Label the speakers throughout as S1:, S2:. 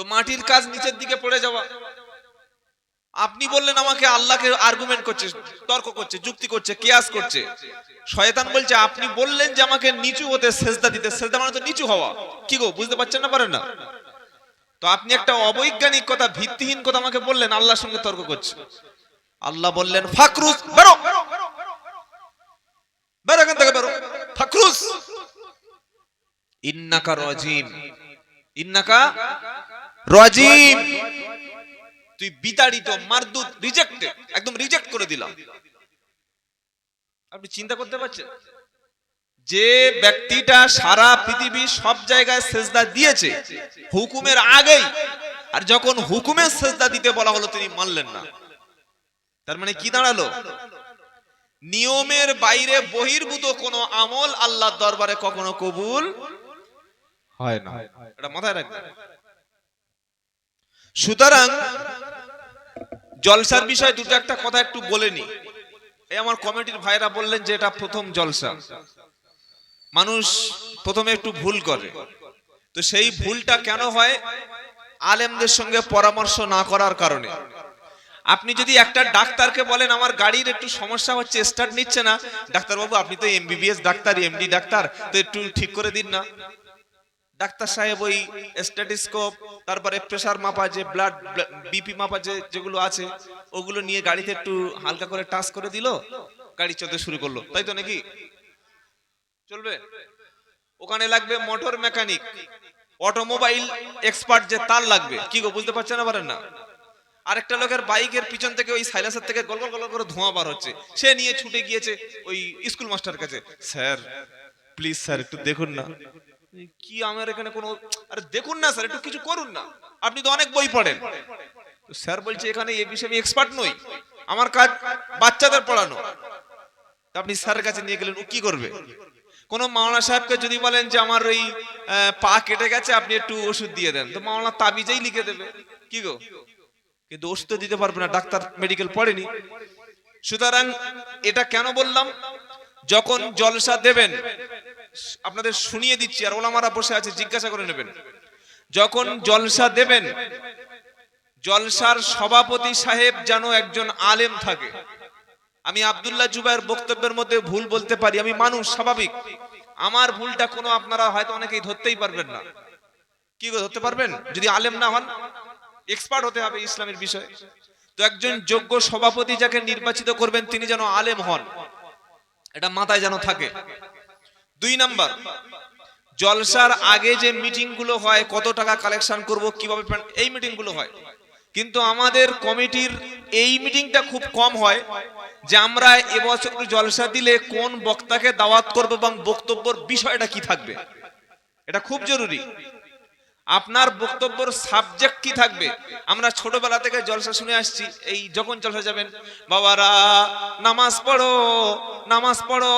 S1: তো মাটির কাজ নিচের দিকে পড়ে যাওয়া। আপনি বললেন আমাকে আল্লাহকে আর্গুমেন্ট করছে, তর্ক করছে, যুক্তি করছে, কেয়াস করছে। শয়তান বলছে, আপনি বললেন যে আমাকে নিচু হতে সেজদা দিতে, সেজদা মানে তো নিচু হওয়া। কি গো, বুঝতে পারছেন না পারেন না? তো আপনি একটা অবৈজ্ঞানিক কথা, ভিত্তিহীন কথা আমাকে বললেন, আল্লাহর সঙ্গে তর্ক করছে। আল্লাহ বললেন, ফাকরুস, বেরো। বেরো এখান থেকে, বেরো। ফাকরুস। ইন্নাকা রাজিম। ইন্নাকা রাজিম। তুই বিতাড়িত, মারদুত রিজেক্টেড একদম রিজেক্ট করে দিলাম। আপনি চিন্তা করতে পারছেন? যে ব্যক্তিটা সারা পৃথিবী সব জায়গায় সেজদা দিয়েছে, হুকুমের আগেই, আর যখন হুকুমের সেজদা দিতে বলা হলো, তিনি মানলেন না। তার মানে কি দাঁড়াল? নিয়মের বাইরে বহির্ভূত কোন আমল আল্লাহর দরবারে কখনো কবুল হয় না। এটা মাথায় রাখবেন। সুতরাং জলসার বিষয়ে দুটো একটা কথা একটু বলে নি। এই আমার কমিটির ভাইরা বললেন যে এটা প্রথম জলসা। মানুষ প্রথমে একটু ভুল করে। তো সেই ভুলটা কেন হয়? আলেমদের সঙ্গে পরামর্শ না করার কারণে। আপনি যদি একটা ডাক্তারকে বলেন, আমার গাড়ির একটু সমস্যা হচ্ছে, স্টার্ট নিচ্ছে না। ডাক্তারবাবু, আপনি তো এমবিবিএস ডাক্তার এমডি ডাক্তার, তো একটু ঠিক করে দিন না। ডাক্তার সাহেব ওই স্ট্যাটিস্কোপ, তারপরে প্রেসার মাপা যে ব্লাড বিপি মাপা যে যেগুলো আছে, ওগুলো নিয়ে গাড়িতে একটু হালকা করে টাচ করে দিল, গাড়ি চলতে শুরু করল। তাই তো নাকি? চলবে? ওখানে লাগবে মোটর মেকানিক অটোমোবাইল এক্সপার্ট যে তার লাগবে। কি গো, বুঝতে পারছেন না পারেন না? আরেকটা লোকের বাইকের পিছন থেকে ওই সাইলেন্সার থেকে গল গল করে ধোঁয়া বার হচ্ছে। সে নিয়ে ছুটে গিয়েছে ওই স্কুল মাস্টার কাছে। স্যার প্লিজ স্যার একটু দেখুন না। কি আমার এখানে কোনো, আরে দেখুন না স্যার, একটু কিছু করুন না। আপনি তো অনেক বই পড়েন। স্যার বলছে, এখানে এই বিষয়ে আমি এক্সপার্ট নই। আমার কাজ বাচ্চাদের পড়ানো। আপনি স্যারের কাছে নিয়ে গেলেন, ও কি করবে? কোন মাওলানা সাহেবকে যদি বলেন যে আমার ওই পা কেটে গেছে, আপনি একটু ওষুধ দিয়ে দেন। তো মাওলানা তাবিজেই লিখে দেবে। কি গো? কিন্তু ওষুধ তো দিতে পারবে না, ডাক্তার মেডিকেল পড়েনি। সুতরাং এটা কেন বললাম? যখন জলসা দেবেন আপনাদের শুনিয়ে দিচ্ছি, আর ওলামারা বসে আছে, জিজ্ঞাসা করে নেবেন। যখন জলসা দেবেন, জলসার সভাপতি সাহেব যেন একজন আলেম থাকে। আমি আবদুল্লাহ জুবাইর বক্তব্যের মধ্যে ভুল বলতে পারি, আমি মানুষ, স্বাভাবিক। আমার ভুলটা কোনো আপনারা হয়তো অনেকেই ধরতেই পারবেন না। কি ধরতে পারবেন? যদি আলেম না হন, এক্সপার্ট হতে হবে ইসলামের বিষয়ে। তো একজন যোগ্য সভাপতি যাকে নির্বাচিত করবেন, তিনি যেন আলেম হন, এটা মাথায় যেন থাকে। দুই নাম্বার, জলসার আগে যে মিটিংগুলো হয়, কত টাকা কালেকশন করব, কীভাবে এই মিটিংগুলো হয়। কিন্তু আমাদের কমিটির এই মিটিংটা খুব কম হয় যে আমরা এবছর জলসা দিলে কোন বক্তাকে দাওয়াত করব এবং বক্তব্যর বিষয়টা কি থাকবে। এটা খুব জরুরি। আপনার বক্তব্যর সাবজেক্ট কি থাকবে? আমরা ছোটবেলা থেকে জলসা শুনে আসছি, এই যখন জলসা যাবেন, বাবারা, নামাজ পড়ো নামাজ পড়ো,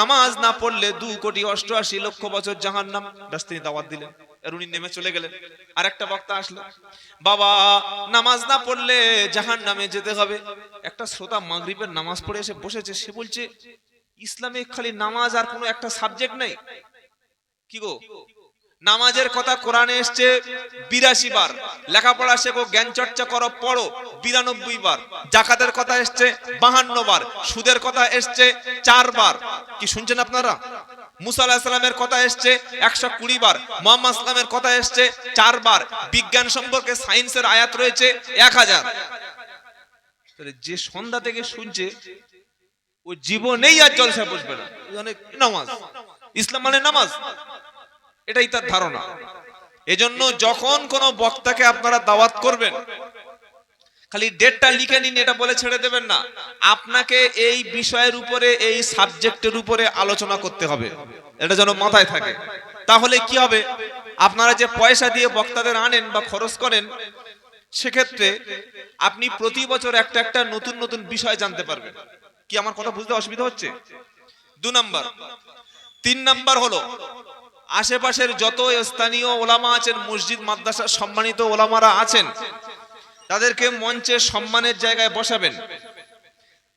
S1: নামাজ না পড়লে দু কোটি অষ্টআশি লক্ষ বছর জাহান নাম ব্যাস তিনি দাওয়াত দিলেন উনি নেমে চলে গেলেন। আর একটা বক্তা আসলো, বাবা, নামাজ না পড়লে জাহান নামে যেতে হবে। একটা শ্রোতা মাগরিবের নামাজ পড়ে এসে বসেছে, সে বলছে, ইসলামে খালি নামাজ আর কোনো একটা সাবজেক্ট নেই? কি গো? নামাজের কথা কোরআনে এসছে বিরাশি বার। লেখাপড়া শেখো, জ্ঞান চর্চা করো, পড়ো বিরানব্বই বার। জাকাতের কথা এসছে বাহান্ন বার। সুদের কথা এসছে চারবার কি শুনছেন আপনারা? মুসা আলাহিসাল্লামের কথা এসছে একশো কুড়ি বার। মোহাম্মদ কথা এসছে চারবার বিজ্ঞান সম্পর্কে সায়েন্সের আয়াত রয়েছে এক হাজার। যে সন্ধ্যা থেকে শুনছে, ও জীবনেই আর জলসা বসবে না। অনেক নামাজ। ইসলাম মানে নামাজ। এটাই তার ধারণা। এজন্য যখন কোনো বক্তাকে আপনারা দাওয়াত করবেন, খালি ডেটটা লিখে নিন, এটা বলে ছেড়ে দেবেন না। আপনাকে এই বিষয়ের উপরে, এই সাবজেক্টের উপরে আলোচনা করতে হবে। এটা যেন মাথায় থাকে। তাহলে কি হবে? আপনারা যে পয়সা দিয়ে বক্তাদের আনেন বা খরচ করেন, সেক্ষেত্রে আপনি প্রতি বছর একটা একটা নতুন নতুন বিষয় জানতে পারবেন। কি আমার কথা বুঝতে অসুবিধা হচ্ছে? দু নাম্বার। তিন নাম্বার হলো আশেপাশের যত স্থানীয় ওলামা আছেন, মসজিদ, মাদ্রাসা সম্মানিত ওলামারা আছেন, তাদেরকে মঞ্চে সম্মানের জায়গায় বসাবেন।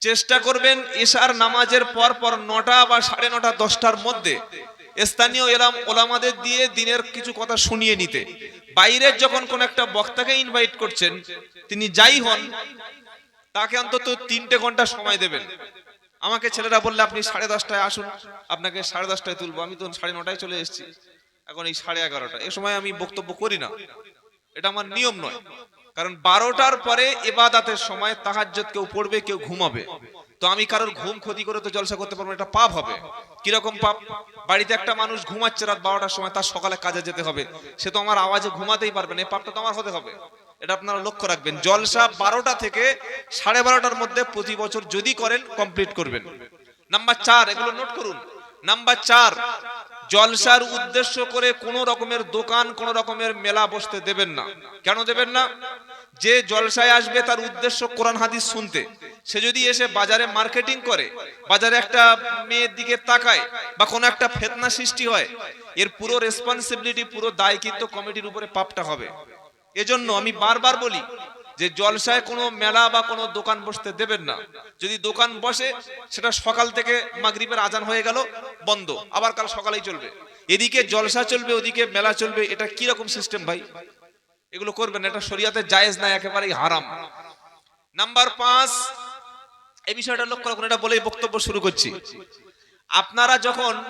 S1: চেষ্টা করবেন এশার নামাজের পর পর নটা বা সাড়ে নটা, দশটার মধ্যে স্থানীয় এলাম ওলামাদের দিয়ে দিনের কিছু কথা শুনিয়ে নিতে। বাইরের যখন কোন একটা বক্তাকে ইনভাইট করছেন, তিনি যাই হন, তাকে অন্তত তিনটে ঘণ্টা সময় দেবেন। আমাকে ছেলেরা বললে, আপনি সাড়ে দশটায় আসুন, আপনাকে সাড়ে দশটায় তুলবো। আমি তো সাড়ে নটায় চলে এসেছি। এখন এই সাড়ে এগারোটা। এ সময় আমি বক্তব্য করি না। এটা আমার নিয়ম নয়। কারণ বারোটার পরে এবাদাতের সময় তাহাজ্জত কেউ পড়বে, কেউ ঘুমাবে। তো আমি কারোর ঘুম ক্ষতি করে তো জলসা করতে পারব এটা পাপ হবে। কীরকম পাপ? বাড়িতে একটা মানুষ ঘুমাচ্ছে রাত বারোটার সময়, তার সকালে কাজে যেতে হবে। সে তো আমার আওয়াজে ঘুমাতেই পারবে না, এই পাপটা তো আমার হতে হবে। এটা আপনারা লক্ষ্য রাখবেন, জলসা বারোটা থেকে সাড়ে বারোটার মধ্যে প্রতি বছর যদি করেন কমপ্লিট করবেন। নাম্বার চার, এগুলো নোট করুন। নাম্বার চার, জলসার উদ্দেশ্য করে কোন রকমের দোকান, কোন রকমের মেলা বসতে দেবেন না। কেন দেবেন না? যে জলসায় আসবে, তার উদ্দেশ্য কোরআন হাদিস শুনতে। সে যদি এসে বাজারে মার্কেটিং করে, বাজারে একটা মেয়ের দিকে তাকায়, বা কোনো একটা ফেতনা সৃষ্টি হয়, এর পুরো রেসপন্সিবিলিটি পুরো দায় কিন্তু কমিটির উপরে পাপটা হবে। এজন্য আমি বারবার বলি যে জলসায় কোনো মেলা বা কোনো দোকান বসতে দেবেন না। যদি দোকান বসে, সেটা সকাল থেকে মাগরিবের আজান হয়ে গেল, বন্ধ। আবার কাল সকালেই চলবে। এদিকে জলসা চলবে, ওদিকে মেলা চলবে, এটা কি রকম সিস্টেম ভাই? এগুলো করবেন এটা শরিয়াতে জায়েজ না, একেবারেই হারাম। নাম্বার পাঁচ, এই বিষয়টা লক্ষ্য রাখুন, এটা বলেই বক্তব্য শুরু করছি। আপনারা যখন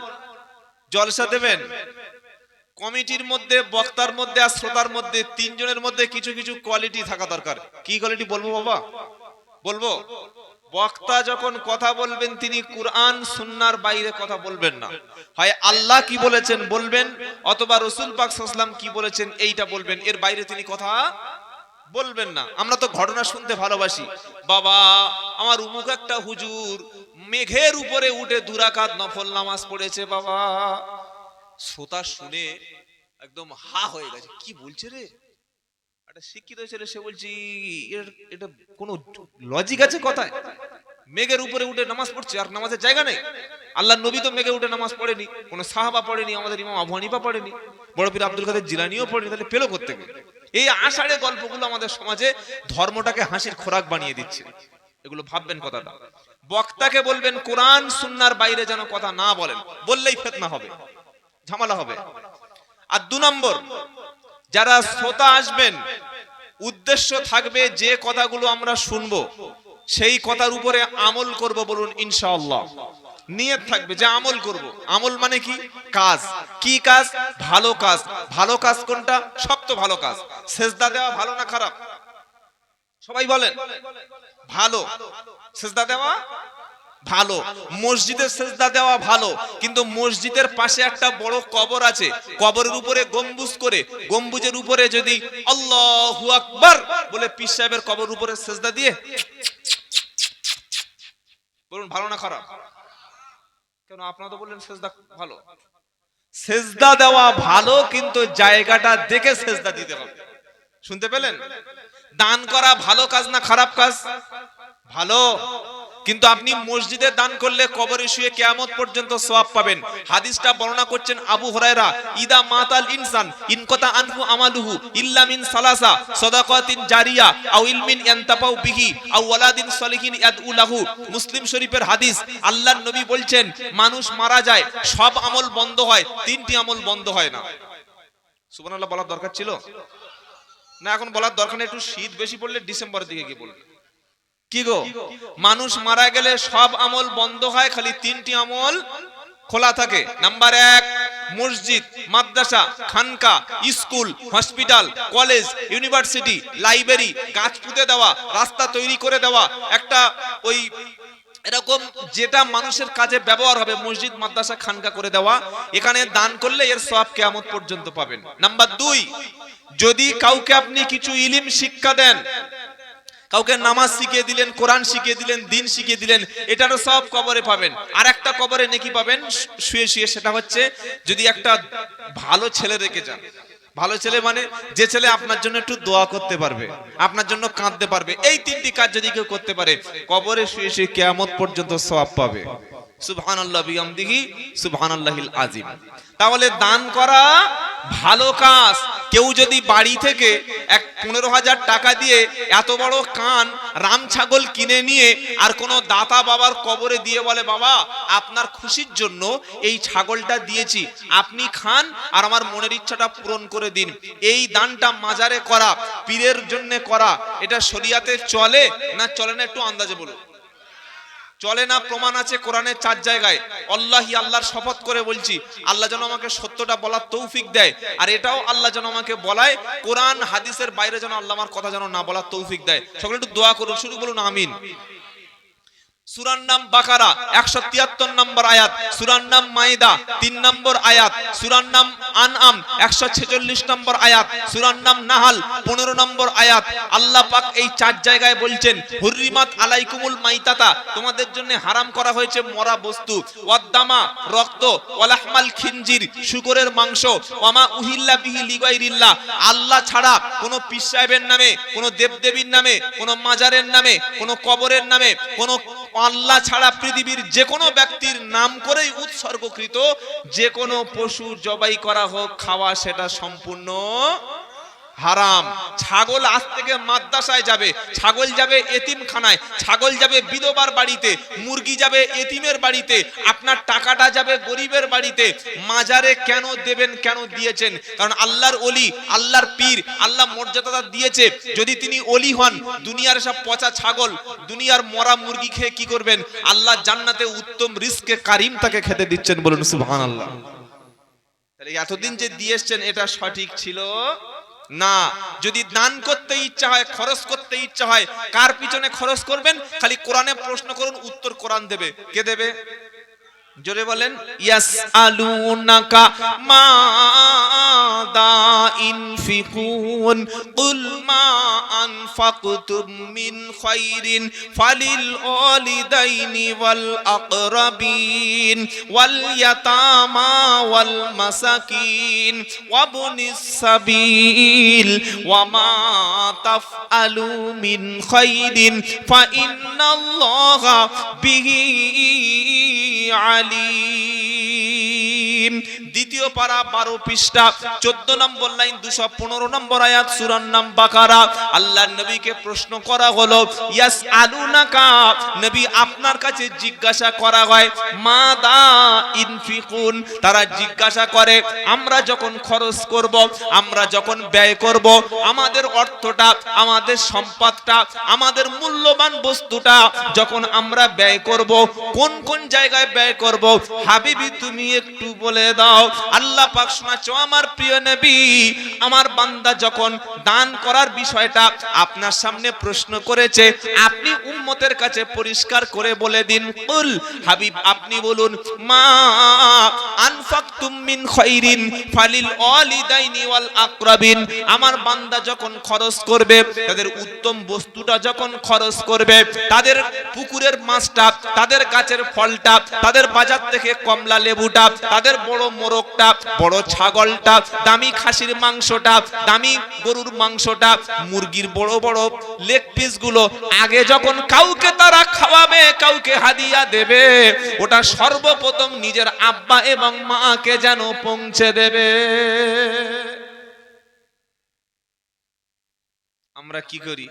S1: জলসা দেবেন কমিটির মধ্যে, বক্তার মধ্যে আর শ্রোতার মধ্যে, তিনজনের মধ্যে কিছু কিছু কোয়ালিটি থাকা দরকার। কি কোয়ালিটি বলব বাবা? বলব? বক্তা যখন কথা বলবেন, তিনি কুরআন, সুন্নার বাইরে কথা বলবেন না। হয় আল্লাহ কি বলেছেন বলবেন, অথবা রসুল পাক সাল্লাম কি বলেছেন এইটা বলবেন। এর বাইরে তিনি কথা বলবেন না। আমরা তো ঘটনা শুনতে ভালোবাসি। বাবা, আমার উমুক একটা হুজুর, মেঘের উপরে উঠে দুরাকাত নফল নামাজ পড়েছে বাবা। শ্রোতা শুনে একদম হা হয়ে গেছে, কি বলছে রে? একটা শিক্ষিত ছেলে, সে বলছি এটা কোনো লজিক আছে কথায়? মেঘের উপরে উঠে নামাজ পড়ছে, আর নামাজের জায়গা নেই। আল্লাহ নবী তো মেঘে উঠে নামাজ পড়েনি, কোনো সাহাবা পড়েনি, আমাদের ইমাম আবু হানিফা পড়েনি, বড় পীর আব্দুল কাদের জিলানিও পড়েনি, তাহলে পেল করতে গেলে এই আষাঢ়ে গল্পগুলো আমাদের সমাজে ধর্মটাকে হাসির খোরাক বানিয়ে দিচ্ছে। এগুলো ভাববেন কথাটা। বক্তাকে বলবেন, কোরআন, সুন্নার বাইরে যেন কথা না বলেন, বললেই ফেতনা হবে। ঝামেলা হবে। আর দু নম্বর, যারা শ্রোতা আসবেন, উদ্দেশ্য থাকবে যে কথাগুলো আমরা শুনব, সেই কথার উপরে আমল করব বলুন ইনশাআল্লাহ। নিয়ত থাকবে যে আমল করব। আমল মানে কি? কাজ। কি কাজ? ভালো কাজ। ভালো কাজ কোনটা? সব তো ভালো কাজ। সেজদা দেওয়া ভালো না খারাপ? সবাই বলেন। ভালো। সেজদা দেওয়া ভালো। মসজিদের সেজদা দেওয়া ভালো, কিন্তু মসজিদের পাশে একটা বড় কবর আছে। কবরের উপরে গম্বুজ করে, গম্বুজের উপরে যদি আল্লাহু আকবার বলে পীর সাহেবের কবর উপরে সেজদা দিয়ে, বলুন ভালো না খারাপ? কেন আপনারা তো বললেন সেজদা ভালো। সেজদা দেওয়া ভালো, কিন্তু জায়গাটা দেখে সেজদা দিতে হবে। শুনতে পেলেন? দান করা ভালো কাজ না খারাপ কাজ? ভালো। কিন্তু আপনি মসজিদে দান করলে কবরে শুয়ে কেয়ামত পর্যন্ত সওয়াব পাবেন। হাদিসটা বর্ণনা করছেন আবু হুরায়রা, ইদা মাতাল ইনসান ইনকতা আনহু আমালুহু ইল্লা মিন সালাসা, সাদাকাতিন জারিয়া, আও ইলমিন ইয়ান্তাফাউ বিহি, আও ওয়ালাদিন সলিহিন ইয়াদউ লাহু। মুসলিম শরীফের হাদিস, আল্লাহর নবী বলছেন, মানুষ মারা যায়, সব আমল বন্ধ হয়, তিনটি আমল বন্ধ হয় না। সুবহানাল্লাহ, বলার দরকার ছিল? না, এখন বলার দরকার নেই, একটু শীত বেশি পড়লে ডিসেম্বরের দিকে গিয়ে বলবে। কি গো? মানুষ মারা গেলে সব আমল বন্ধ হয় খালি তিনটি আমল খোলা থাকে। নাম্বার এক মসজিদ মাদ্রাসা খানকা school hospital college university library গাছ পুঁতে দেওয়া রাস্তা তৈরি করে দেওয়া। একটা ওই এরকম যেটা মানুষের কাজে ব্যবহার হবে মসজিদ মাদ্রাসা খানকা করে দেওয়া এখানে দান করলে এর সব কেয়ামত পর্যন্ত পাবেন। নাম্বার দুই যদি কাউকে আপনি কিছু ইলিম শিক্ষা দেন কাউকে নামাজ শিখিয়ে দিলেন, কোরআন শিখিয়ে দিলেন, দিন শিখিয়ে দিলেন, এটারও সব কবরে পাবেন। আর একটা কবরে নেকি পাবেন শুয়ে শুয়ে, সেটা হচ্ছে যদি একটা ভালো ছেলে রেখে যান। ভালো ছেলে মানে যে ছেলে আপনার জন্য একটু দোয়া করতে পারবে, আপনার জন্য কাঁদতে পারবে, এই তিনটি কাজ যদি কেউ করতে পারে, কবরে শুয়ে শুয়ে কেয়ামত পর্যন্ত সব পাবে। সুবহানাল্লাহ বিহামদিহি, সুবহানাল্লাহিল আজিম তাহলে দান করা ভালো কাজ। কেউ যদি বাড়ি থেকে এক পনেরো হাজার টাকা দিয়ে এত বড় কান রাম ছাগল কিনে নিয়ে আর কোনো দাতা বাবার কবরে দিয়ে বলে, বাবা, আপনার খুশির জন্য এই ছাগলটা দিয়েছি। আপনি খান আর আমার মনের ইচ্ছাটা পূরণ করে দিন। এই দানটা মাজারে করা, পীরের জন্য করা, এটা শরিয়াতে চলে না চলে না একটু আন্দাজে বলুন? চলে না, প্রমাণ আছে কোরআনের চার জায়গায়। আল্লাহি আল্লাহর শপথ করে বলছি, আল্লাহ যেন আমাকে সত্যটা বলার তৌফিক দেয়। আর এটাও আল্লাহ যেন আমাকে বলায়, কোরআন, হাদিসের বাইরে যেন আল্লাহ আমার কথা যেন না বলার তৌফিক দেয়। সকলে একটু দোয়া করুন শুরু বলুন আমিন। সুরার নাম বাকারা, একশো তিয়াত্তর নম্বর আয়াত, সুরার নাম মাইদা, তিন নম্বর আয়াত, সুরার নাম আনআম, একশো ছেচল্লিশ নম্বর আয়াত, সুরার নাম নাহাল, পনেরো নম্বর আয়াত। আল্লাহ পাক এই চার জায়গায় বলছেন, হুররিমাত আলাইকুমুল মাইতাতা তোমাদের জন্য হারাম করা হয়েছে মরা বস্তু। ওয়াদ্দামা, রক্ত, ওয়ালাহমাল খিনজির, শুকরের মাংস, ওয়ামা উহিল্লা বিহি লিগাইরিল্লাহ। আল্লাহ ছাড়া কোনো পীর সাহেবের নামে, কোনো দেবদেবীর নামে, কোনো মাজারের নামে, কোনো কবরের নামে, কোনো আল্লাহ ছাড়া পৃথিবীর যে কোনো ব্যক্তির নাম করেই উৎসর্গকৃত যে কোনো পশু জবাই করা হোক, খাওয়া সেটা সম্পূর্ণ হারাম। ছাগল আজ থেকে মাদ্রাসায় যাবে, ছাগল যাবে এতিমখানায়, ছাগল যাবে বিধবার বাড়িতে, মুরগি যাবে এতিমের বাড়িতে, আপনার টাকাটা যাবে গরিবের বাড়িতে। মাজারে কেন দেবেন, কেন দিয়েছেন? কারণ আল্লাহর অলি আল্লাহর পীর, আল্লাহ মর্যাদা দিয়েছে। যদি তিনি অলি হন, দুনিয়ার সব পচা ছাগল, দুনিয়ার মরা মুরগি খেয়ে কি করবেন? আল্লাহ জান্নাতে উত্তম রিস্কে কারিম তাকে খেতে দিচ্ছেন বলুন, সুবহানাল্লাহ। তাহলে এতদিন যে দিয়ে এটা সঠিক ছিল? না, যদি দান করতে ইচ্ছা হয়, খরচ করতে ইচ্ছা হয়, কার পিছনে খরচ করবেন? খালি কোরআনে প্রশ্ন করুন, উত্তর কোরআন দেবে। কে দেবে? জোরে বলেন ইয়াস আলুনাকা মাদা ইনফিকুন, কুল মা আনফাকতুম মিন খাইরিন, ফালিল ওয়ালিদাইনি ওয়াল আকরাবিন, ওয়াল ইয়াতামা ওয়াল মাসাকিন ওয়াবনিস সাবিল ওয়ামা তাফআলু মিন খাইরিন, ফাইন্নাল্লাহা বিহি আলিম দ্বিতীয় পারা বারো পৃষ্ঠা, চোদ্দ নম্বর লাইন দুশো পনেরো নম্বর আয়াত সুরার নাম বাকারা। আল্লাহ নবীকে প্রশ্ন করা হলো, ইয়াস নবী আপনার কাছে জিজ্ঞাসা করা হয় মা দা ইনফিকুন? তারা জিজ্ঞাসা করে, আমরা যখন খরচ করব, আমরা যখন ব্যয় করব, আমাদের অর্থটা, আমাদের সম্পদটা, আমাদের মূল্যবান বস্তুটা যখন আমরা ব্যয় করব, কোন কোন জায়গায় ব্যয় করব? হাবিবি তুমি একটু বলে দাও, আল্লাহ পাক শোনাচ্ছ আমার প্রিয় নবী, আমার বান্দা যখন দান করার বিষয়টা আপনার সামনে প্রশ্ন করেছে, আপনি উম্মতের কাছে পরিষ্কার করে বলে দিন। কুল, হাবিব, আপনি বলুন, মা আনফাকতুম মিন খাইরিন ফালিল ওয়ালিদাইনি ওয়াল আকরাবিন। আমার বান্দা যখন খরচ করবে, তাদের উত্তম বস্তুটা যখন খরচ করবে, তাদের পুকুরের মাছটা, তাদের গাছের ফলটা, তাদের বাজার থেকে কমলা লেবুটা, তাদের বড় মোরগটা, বড় ছাগলটা, দামি খাসির মাংসটা, দামি গরুর মাংসটা, মুরগির বড় বড় লেগ পিসগুলো। আগে যখন কাউকে তারা খাওয়াবে, কাউকে হাদিয়া দেবে, ওটা সর্বপ্রথম নিজের আব্বা এবং মাকে যেন পৌঁছে দেবে। আমরা কি করি?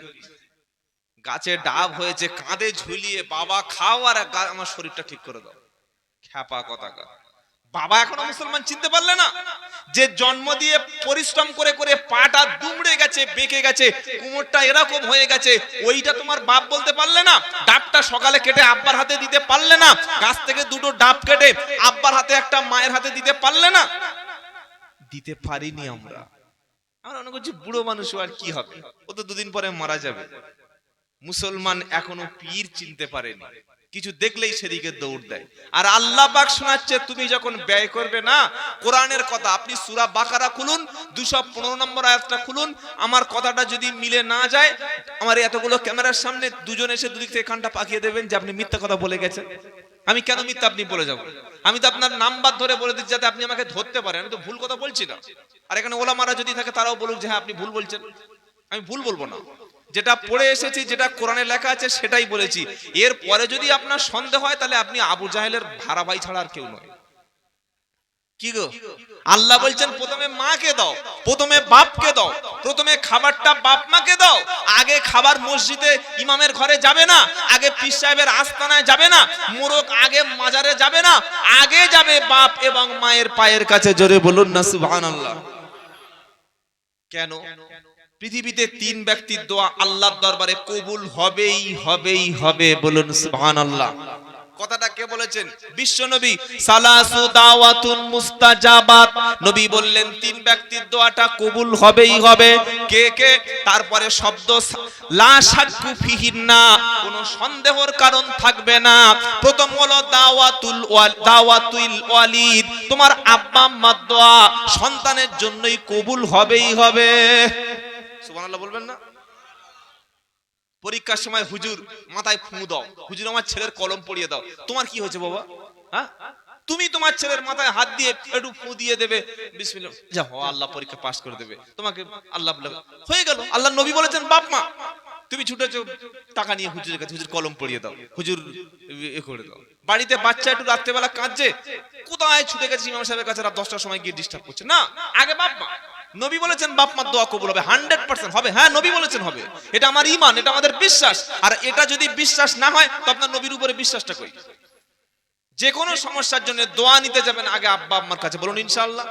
S1: গাছে ডাব হয়েছে, কাঁধে ঝুলিয়ে, বাবা, খাও আর আমার শরীরটা ঠিক করে দাও। খ্যাপা কথা বাবা এখনও মুসলমান চিনতে পারলে না। যে জন্ম দিয়ে পরিশ্রম করে করে পাটা দুমড়ে গেছে, বেঁকে গেছে, কুমোরটা এরকম হয়ে গেছে, ওইটা তোমার বাপ বলতে পারলে না, ডাবটা সকালে কেটে আব্বার হাতে দিতে পারলে না, গাছ থেকে দুটো ডাব কেটে আব্বার হাতে একটা মায়ের হাতে দিতে পারলে না। দিতে পারিনি আমরা। আমরা মনে করছি বুড়ো মানুষ, আর কি হবে? ও তো দুদিন পরে মারা যাবে। মুসলমান এখনও পীর চিনতে পারেনি। কিছু দেখলেই সেদিকে দৌড় দেয়। আর আল্লাহ পাক শোনাচ্ছে, তুমি যখন ব্যয় করবে না, কোরআনের কথা, আপনি সূরা বাকারা খুলুন 215 নম্বর আয়াতটা খুলুন, আমার কথাটা যদি মিলে না যায়, আমার এতগুলো ক্যামেরার সামনে দুজন এসে দুদিক থেকে কানটা পাকিয়ে দেবেন যে আপনি মিথ্যা কথা বলে গেছেন। আমি কেন মিথ্যা আপনি বলে যাব? আমি তো আপনার নাম্বার ধরে বলে দিচ্ছি যাতে আপনি আমাকে ধরতে পারেন। আমি তো ভুল কথা বলছি না। আর এখানে ওলামারা যদি থাকে, তারাও বলুক যে হ্যাঁ আপনি ভুল বলছেন। আমি ভুল বলব না। যেটা পড়ে এসেছি যেটা কোরআনে লেখা আছে সেটাই বলেছি। এর পরে যদি আপনার সন্দেহ হয় তাহলে আপনি আবু জাহেলের ভাই ছাড়া আর কেউ নয়। কি গো? আল্লাহ বলছেন প্রথমে মাকে দাও প্রথমে বাপকে দাও প্রথমে খাবারটা বাপ মাকে দাও। আগে খাবার মসজিদে ইমামের ঘরে যাবে না আগে পীর সাহেবের আস্তানায় যাবে না মোরক আগে মাজারে যাবে না আগে যাবে বাপ এবং মায়ের পায়ের কাছে জোরে বলুন না সুবহানাল্লাহ। কেন? পৃথিবীতে তিন ব্যক্তির দোয়া আল্লাহর দরবারে কবুল হবেই হবেই, হবে বলুন সুবহানাল্লাহ। কথাটা কে বলেছেন? বিশ্ব নবী সালাসু দাওয়াতুন মুস্তাজাবাত। নবী বললেন, তিন ব্যক্তির দোয়াটা কবুল হবেই হবে। কে কে? তারপরে শব্দ লা শাক্কু ফিহিন্না। কোনো সন্দেহর কারণ থাকবে না। প্রথম হলো দাওয়াতুল দাওয়াতুল ওয়ালিদ। তোমার আব্বা আম্মার দোয়া সন্তানের জন্যই কবুল হবেই হবে। সুবহানাল্লাহ বলবেন না? পরীক্ষার সময় হুজুর মাথায় ফু দাও। হুজুর, আমার ছেলের কলম পড়িয়ে দাও। তোমার কি হয়েছে বাবা? হ্যাঁ? তুমি তোমার ছেলের মাথায় হাত দিয়ে একটু ফু দিয়ে দেবে। বিসমিল্লাহ। যা আল্লাহ পরীক্ষা করে দেবে। তোমাকে আল্লাহ হয়ে গেল। আল্লাহ নবী বলেছেন, বাপ মা, তুমি ছুটেছো, টাকা নিয়ে হুজুরের কাছে, হুজুর কলম পড়িয়ে দাও। হুজুর এ করে দাও। বাড়িতে বাচ্চা একটু রাত্রেবেলা কাঁদছে, কোথায় ছুটে গেছে ইমাম সাহেবের কাছে? রাত দশটার সময় গিয়ে ডিস্টার্ব করছে। না, আগে বাপ মা। নবী বলেছেন, বাপ মার দোয়া কবুল হবে, হান্ড্রেড পার্সেন্ট হবে। হ্যাঁ নবী বলেছেন হবে। এটা আমার ইমান এটা আমাদের বিশ্বাস। আর এটা যদি বিশ্বাস না হয়, তো আপনার নবীর উপরে বিশ্বাসটা কই? যে কোনো সমস্যার জন্য দোয়া নিতে যাবেন, আগে আব্বা, আম্মার কাছে বলুন, ইনশাআল্লাহ।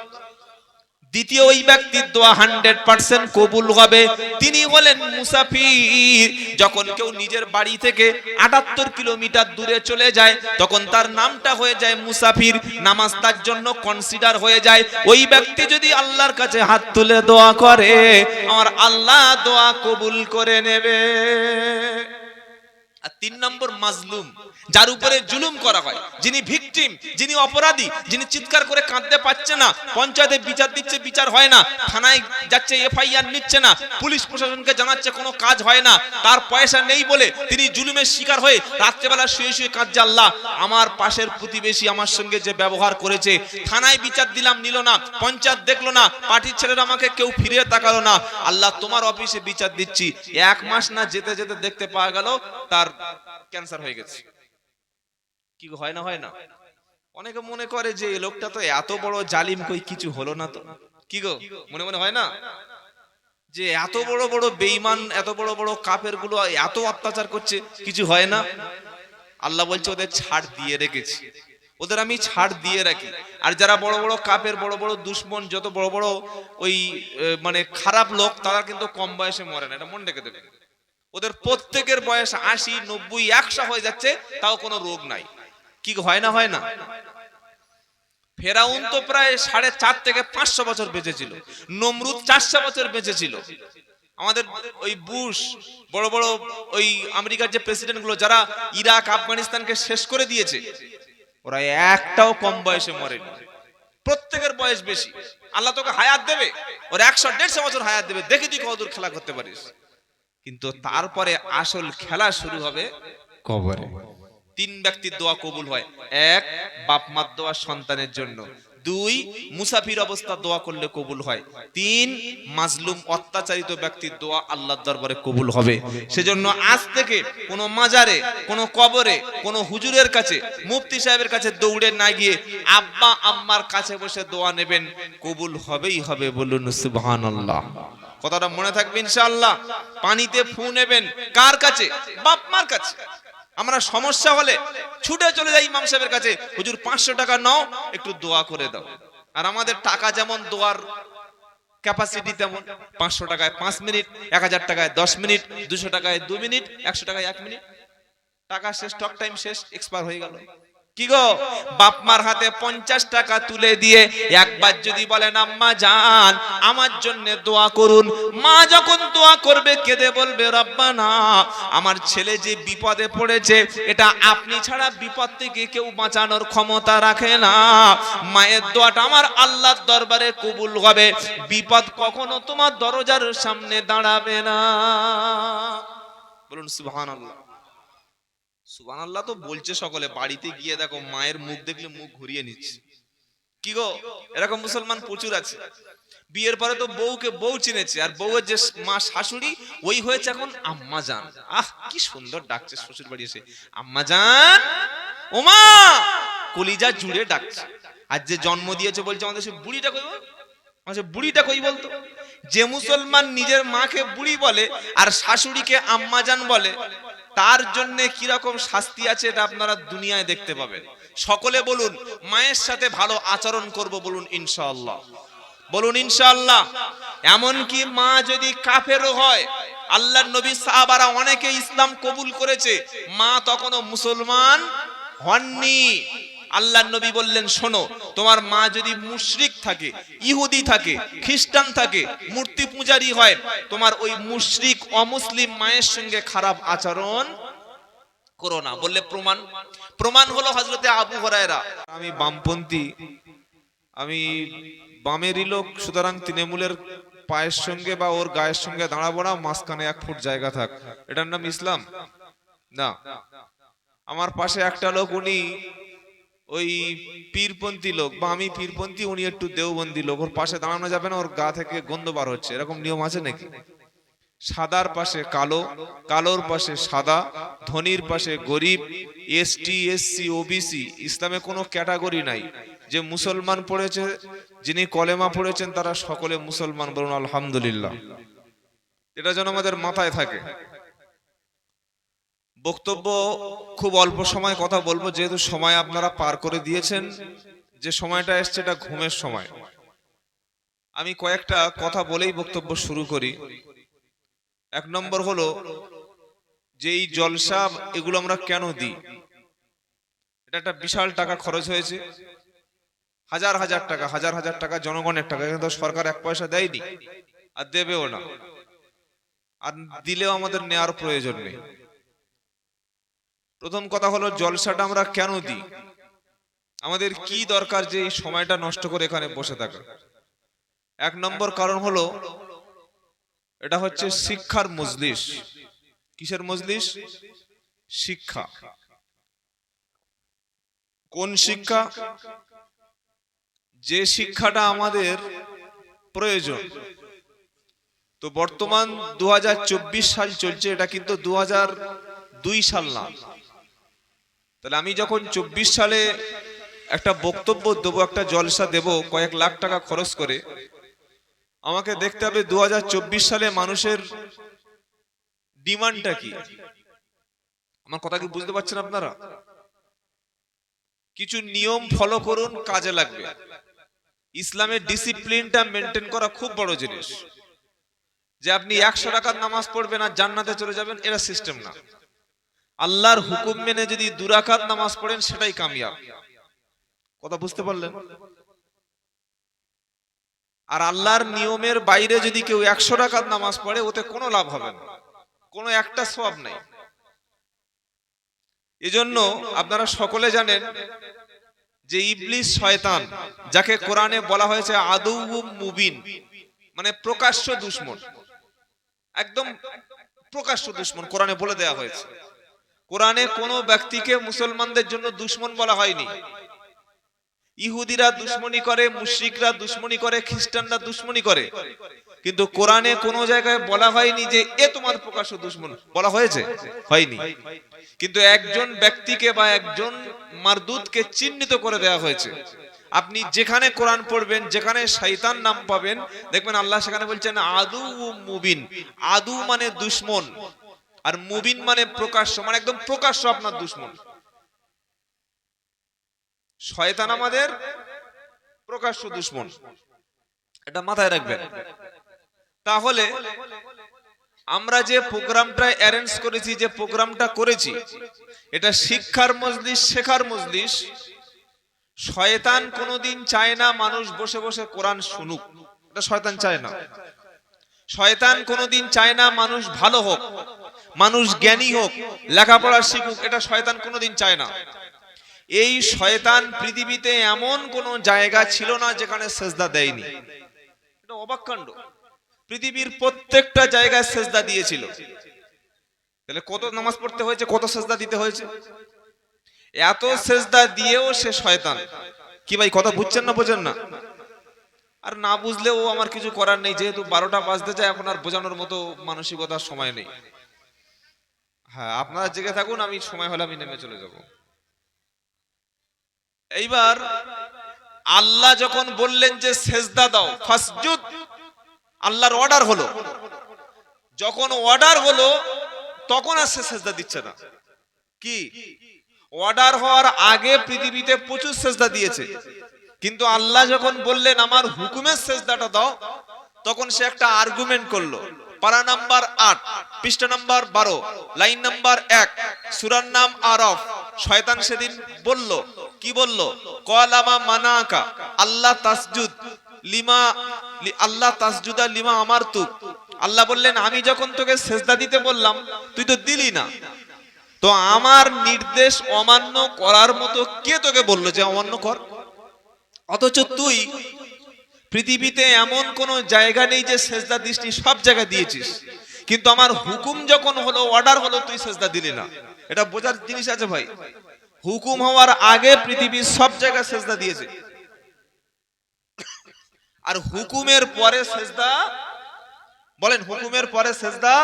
S1: দ্বিতীয় ওই ব্যক্তির দোয়া হান্ড্রেড পার্সেন্ট কবুল হবে। তিনি হলেন মুসাফির। যখন কেউ নিজের বাড়ি থেকে আটাত্তর কিলোমিটার দূরে চলে যায়, তখন তার নামটা হয়ে যায় মুসাফির। নামাজ তার জন্য কনসিডার হয়ে যায়। ওই ব্যক্তি যদি আল্লাহর কাছে হাত তুলে দোয়া করে, আমার আল্লাহ দোয়া কবুল করে নেবে। তিন নম্বর মাজলুম, যার উপরে জুলুম করা হয়। যিনি ভিকটিম যিনি অপরাধী, যিনি চিৎকার করে কাঁদতে পারছে না, পঞ্চায়েতে বিচার দিচ্ছে, বিচার হয় না, থানায় যাচ্ছে, এফআইআর নিচ্ছে না, পুলিশ প্রশাসনকে জানাচ্ছে কোনো কাজ হয় না, তার পয়সা নেই বলে তিনি জুলুমের শিকার হয়ে রাত্রেবেলা শুয়ে শুয়ে কাঁদছে আল্লাহ, আমার পাশের প্রতিবেশী আমার সঙ্গে যে ব্যবহার করেছে, থানায় বিচার দিলাম, নিল না, পঞ্চায়েত দেখল না, পার্টির ছেলেরা আমাকে কেউ ফিরে তাকালো না, আল্লাহ তোমার অফিসে বিচার দিচ্ছি, এক মাস না যেতে যেতে দেখতে পাওয়া গেল, তার ক্যান্সার হয়ে গেছে। কি হয় না হয় না? অনেকে মনে করে যে লোকটা তো এত বড় জালিম কই কিছু হলো না তো। কি গো? মনে মনে হয় না? যে এত বড় বড় বেঈমান এত বড় বড় কাফেরগুলো এত অত্যাচার করছে কিছু হয় না? আল্লাহ বলছে ওদের ছাড় দিয়ে রেখেছি। ওদের আমি ছাড় দিয়ে রাখি। আর যারা বড় বড় কাপের বড় বড় দুশ্মন যত বড় বড় ওই মানে খারাপ লোক তারা কিন্তু কম বয়সে মরে না। এটা মনে রেখে দেবে। ওদের প্রত্যেকের বয়স আশি, নব্বই, একশো হয়ে যাচ্ছে, তাও কোনো রোগ নাই। কি হয় না হয় না? ফেরাউন তো প্রায় সাড়ে চার থেকে পাঁচশো বছর বেঁচেছিল, নমরুদ চারশো বছর বেঁচেছিল। আমাদের ওই বুশ, বড় বড় ওই আমেরিকার যে প্রেসিডেন্টগুলো যারা ইরাক, আফগানিস্তানকে শেষ করে দিয়েছে, ওরা একটাও কম বয়সে মরেনি। প্রত্যেকের বয়স বেশি। আল্লাহ তোকে হায়াত দেবে, ওর একশো, দেড়শো বছর হায়াত দেবে। দেখে তুই কতদূর খেলা করতে পারিস। কিন্তু তারপরে আসল খেলা শুরু হবে কবরে। তিন ব্যক্তির দোয়া কবুল হয়। এক বাপ মার দোয়া সন্তানের জন্য। দুই, মুসাফির অবস্থা দোয়া করলে কবুল হয়। তিন, মাজলুম অত্যাচারিত ব্যক্তির দোয়া আল্লাহর দরবারে কবুল হবে। সেজন্য আজ থেকে কোন মাজারে, কোন কবরে, কোন হুজুরের কাছে, মুফতি সাহেবের কাছে দৌড়ে না গিয়ে আব্বা, আম্মার কাছে বসে দোয়া নেবেন, কবুল হবেই হবে বলুন সুবহানাল্লাহ। কথাটা মনে থাকবে ইনশাআল্লাহ। পানিতে ফু নেবেন। কার কাছে? বাপ মার কাছে। আমরা সমস্যা হলে ছুটে চলে যাই ইমাম সাহেবের কাছে, হুজুর, পাঁচশো টাকা নাও, একটু দোয়া করে দাও। আর আমাদের টাকা যেমন, দোয়ার ক্যাপাসিটি তেমন। পাঁচশো টাকায় পাঁচ মিনিট, এক হাজার টাকায় দশ মিনিট, দুশো টাকায় দু মিনিট, একশো টাকায় এক মিনিট। টাকা শেষ টক টাইম শেষ এক্সপায়ার হয়ে গেল। কি গো? বাপ মার হাতে পঞ্চাশ টাকা তুলে দিয়ে একবার যদি বলেন, আম্মা যান, আমার জন্য দোয়া করুন। মা যখন দোয়া করবে, কেঁদে বলবে রব্বা না আমার ছেলে যে বিপদে পড়েছে, এটা আপনি ছাড়া বিপদ থেকে কেউ বাঁচানোর ক্ষমতা রাখে না। মায়ের দোয়াটা আমার আল্লাহর দরবারে কবুল হবে। বিপদ কখনো তোমার দরজার সামনে দাঁড়াবে না। বলুন, সুবহানাল্লাহ। সুবান আল্লাহ তো বলছে সকলে, বাড়িতে গিয়ে দেখো মায়ের মুখ দেখলে মুখ ঘুরিয়ে নিচ্ছে। কি গো? এরকম মুসলমান প্রচুর আছে। বিয়ের পরে তো বউকে বউ চিনেছে, আর বউয়ের যে মা শাশুড়ি, ওই হয়েছে এখন আম্মা জান। আহ, কি সুন্দর ডাকছে শ্বশুর বাড়ি এসে। আম্মা জান? ওমা কলিজা জুড়ে ডাকছে। আর যে জন্ম দিয়েছে বলছে আমাদের সে বুড়িটা কই? আমাদের বুড়িটা কই বলতো? যে মুসলমান নিজের মাকে বুড়ি বলে, আর শাশুড়িকে আম্মা আম্মাজান বলে তার জন্য কীরকম শাস্তি আছে এটা আপনারা দুনিয়ায় দেখতে পাবেন। সকলে বলুন, মায়ের সাথে ভালো আচরণ করব বলুন ইনশাআল্লাহ। বলুন ইনশাআল্লাহ এমন কি মা যদি কাফেরও হয়, আল্লাহর নবী সাহাবারা অনেকে ইসলাম কবুল করেছে, মা তখনও মুসলমান হননি। আল্লাহর নবী বললেন, শোনো, তোমার মা যদি মুশরিক থাকে, ইহুদি থাকে, খ্রিস্টান থাকে, মূর্তি পূজারি হয়, তোমার ওই মুশরিক অমুসলিম মায়ের সঙ্গে খারাপ আচরণ করো না। বললে প্রমাণ। প্রমাণ হলো হজরতে আবু হরায়রা। আমি বামপন্থী, আমি বামেরই লোক, সুতরাং তৃণমূলের পায়ের সঙ্গে বা ওর গায়ের সঙ্গে দাঁড়াবো না, মাঝখানে এক ফুট জায়গা থাক। এটার নাম ইসলাম? না। আমার পাশে একটা লোক, উনি ওই পীরপন্থী লোক বা আমি পীরপন্থী, উনি একটু দেওবন্দি লোক। ওর পাশে দাঁড়ানো যাবে না, ওর গা থেকে গন্ধ বার হচ্ছে। এরকম নিয়ম আছে নাকি? সাদার পাশে কালো, কালোর পাশে সাদা, ধনির পাশে গরিব এসটি এসসি ওবিসি ইসলামে কোনো ক্যাটাগরি নাই। যে মুসলমান পড়েছে, যিনি কলেমা পড়েছেন, তারা সকলে মুসলমান বলুন, আলহামদুলিল্লাহ। এটা যেন আমাদের মাথায় থাকে। বক্তব্য খুব অল্প সময় কথা বলব, যেহেতু সময় আপনারা পার করে দিয়েছেন। যে সময়টা এসছে এটা ঘুমের সময়। আমি কয়েকটা কথা বলেই বক্তব্য শুরু করি। এক নম্বর হলো যে এই জলসা এগুলো আমরা কেন দিই? এটা একটা বিশাল টাকা খরচ হয়েছে। হাজার হাজার টাকা, হাজার হাজার টাকা, জনগণের টাকা, কিন্তু সরকার এক পয়সা দেয়নি। আর দেবেও না। আর দিলেও আমাদের নেওয়ার প্রয়োজন নেই। প্রথম কথা হলো জলসাটা আমরা কেন দিই? আমাদের কি দরকার যে এই সময়টা নষ্ট করে এখানে বসে থাকা? এক নম্বর কারণ হলো, এটা হচ্ছে শিক্ষার মজলিস। কিসের মজলিস? শিক্ষা। কোন শিক্ষা? যে শিক্ষাটা আমাদের প্রয়োজন। তো বর্তমান দু হাজার চব্বিশ সাল চলছে, এটা কিন্তু দু দুই সাল না। তাহলে আমি যখন চব্বিশ সালে একটা বক্তব্য দেবো, একটা জলসা দেব, কয়েক লাখ টাকা খরচ করে, আমাকে দেখতে হবে দু হাজার চব্বিশ সালে মানুষের ডিমান্ডটা কি? আমার কথা কি বুঝতে পারছেন আপনারা? কিছু নিয়ম ফলো করুন, কাজে লাগবে। ইসলামের ডিসিপ্লিনটা মেনটেন করা খুব বড় জিনিস। যে আপনি একশো টাকার নামাজ পড়বেন আর জান্নাতে চলে যাবেন এটা সিস্টেম না। আল্লাহর হুকুম মেনে যদি দুরাকাত নামাজ পড়েন, সেটাই কামিয়াব। কথা বুঝতে পারলেন? আর আল্লাহর নিয়মের বাইরে যদি কেউ একশো টাকার নামাজ পড়ে, ওতে কোনো লাভ হবে না। কোনো একটা সব নেই। এজন্য আপনারা সকলে জানেন যে ইবলিস শয়তান, যাকে কোরআনে বলা হয়েছে আদৌ মুবিন মানে প্রকাশ্য দুশ্মন। একদম প্রকাশ্য দুশ্মন কোরআনে বলে দেওয়া হয়েছে। কোরআনে কোনো ব্যক্তিকে মুসলমানদের জন্য দুশ্মন বলা হয়নি। ইহুদিরা দুশ্মনী করে, মুশরিকরা দুশ্মনী করে, খ্রিস্টানরা দুশ্মনী করে। কিন্তু কোরআনে কোনো জায়গায় বলা হয়নি যে, এ তোমার প্রকাশ্য দুশ্মন। বলা হয়েছে? হয়নি। কিন্তু একজন ব্যক্তিকে বা একজন মারদুদকে চিহ্নিত করে দেওয়া হয়েছে। আপনি যেখানে কোরআন পড়বেন, যেখানে শয়তান নাম পাবেন, দেখবেন আল্লাহ সেখানে বলছেন আদু মুবিন। আদু মানে দুশ্মন। আর মুবিন মানে প্রকাশ্য মানে একদম প্রকাশ্য আপনার দুশ্মন। শয়তান আমাদের প্রকাশ্য দুশ্মন। এটা মাথায় রাখবেন। তাহলে আমরা যে প্রোগ্রামটা অ্যারেঞ্জ করেছি, যে প্রোগ্রামটা করেছি, এটা শিক্ষার মজলিস, শেখার মজলিস। শয়তান কোনোদিন চায় না মানুষ বসে বসে কোরআন শুনুক। এটা শয়তান চায় না। শয়তান কোনোদিন চায় না মানুষ ভালো হোক। মানুষ জ্ঞানী হোক, লেখাপড়া শিখুক, এটা শয়তান কোনোদিন চায় না। এই শয়তান পৃথিবীতে এমন কোন জায়গা ছিল না যেখানে সেজদা দেয়নি। এটা অবাক পৃথিবীর প্রত্যেকটা জায়গায় সেজদা দিয়েছিল। তাহলে কত নামাজ পড়তে হয়েছে, কত সেজদা দিতে হয়েছে? এত সেজদা দিয়েও সে শয়তান। কি ভাই, কথা বুঝছেন না বোঝেন না? আর না বুঝলেও আমার কিছু করার নেই, যেহেতু বারোটা বাজতে যায়, এখন আর বোঝানোর মতো মানসিকতার সময় নেই। হ্যাঁ আপনারা জেগে থাকুন, আমি সময় হলে আমি নেমে চলে যাব। এইবার আল্লাহ যখন বললেন যে সেজদা দাও, ফাসজুদ, আল্লাহর অর্ডার হলো। যখন অর্ডার হলো, তখন আর সে সেজদা দিচ্ছে না। কি? অর্ডার হওয়ার আগে পৃথিবীতে প্রচুর সেজদা দিয়েছে। কিন্তু আল্লাহ যখন বললেন, আমার হুকুমের সেজদাটা দাও, তখন সে একটা আর্গুমেন্ট করল। পারা নাম্বার আট, পৃষ্ঠা নাম্বার বারো, লাইন নাম্বার এক, সুরার নাম আরফ। শয়তান সেদিন বলল, কি বলল? কলামা মানাকা, আল্লাহ তাসজুদ, লিমা আল্লাহ তাসজুদা লিমা আমার তুক আল্লাহ বললেন, আমি যখন তোকে সেজদা দিতে বললাম, তুই তো দিলি না। তো আমার নির্দেশ অমান্য করার মতো কে তোকে বলল যে অমান্য কর? অথচ তুই পৃথিবীতে এমন কোন জায়গা নেই যে সেজদা দৃষ্টি সব জায়গায় দিয়েছিস। কিন্তু আমার হুকুম যখন হলো অর্ডার হলো, তুই সেজদা দিলি না। এটা বোঝার জিনিস আছে ভাই। হুকুম হওয়ার আগে পৃথিবীর সব জায়গায় সেজদা দিয়েছে। আর হুকুমের পরে সেজদা, বলেন, হুকুমের পরে সেজদা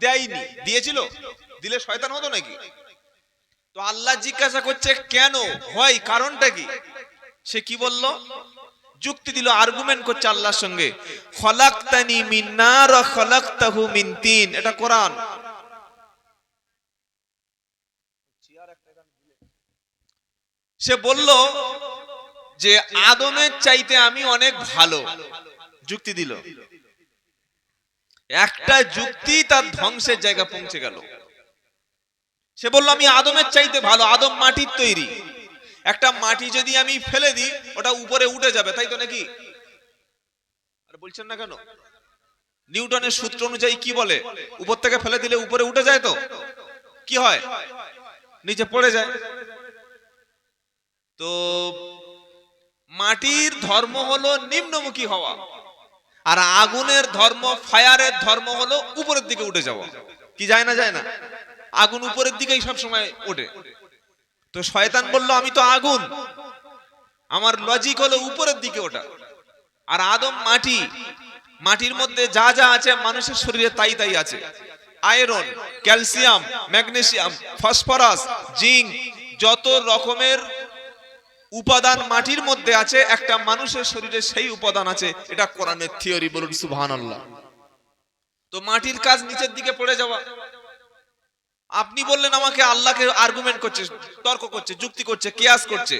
S1: দেয়নি। দিয়েছিল? দিলে শয়তান হতো নাকি? তো আল্লাহ জিজ্ঞাসা করছে, কেন? হয় কারণটা কি? সে কি বলল? যুক্তি দিল আর্গুমেন্ট করছে আল্লাহর সঙ্গে। খলাকতানি মিন নার ওয়া খলাকতাহু মিন তিন। এটা কোরআন। সে বলল যে, আদমের চাইতে আমি অনেক ভালো। যুক্তি দিল। একটা যুক্তি তার ধ্বংসের জায়গা পৌঁছে গেল। সে বলল, আমি আদমের চাইতে ভালো। আদম মাটির তৈরি। একটা মাটি যদি আমি ফেলে দিই, ওটা উপরে উঠে যাবে, তাই তো নাকি? আর বলছেন না কেন? নিউটনের সূত্র অনুযায়ী কি বলে? উপর থেকে ফেলে দিলে উপরে উঠে যায় তো? কি হয়? নিচে পড়ে যায়। তো মাটির ধর্ম হলো নিম্নমুখী হওয়া, আর আগুনের ধর্ম, ফায়ারের ধর্ম হলো উপরের দিকে উঠে যাওয়া। কি যায় না যায় না? আগুন উপরের দিকেই সব সময় ওঠে। তো শয়তান বলল, আমি তো আগুন। আমার লজিক হলো উপরের দিকে ওটা। আর আদম মাটি, মাটির মধ্যে যা যা আছে মানুষের শরীরে তাই তাই আছে। Iron, calcium, magnesium, phosphorus, zinc, যত রকমের উপাদান মাটির মধ্যে আছে, একটা মানুষের শরীরে সেই উপাদান আছে। এটা কোরআনের থিওরি বলুন সুবহানাল্লাহ। তো মাটির কাজ নিচের দিকে পড়ে যাওয়া। আপনি বললেন আমাকে আল্লাহকে আর্গুমেন্ট করছে তর্ক করছে যুক্তি করছে কেয়াস করছে।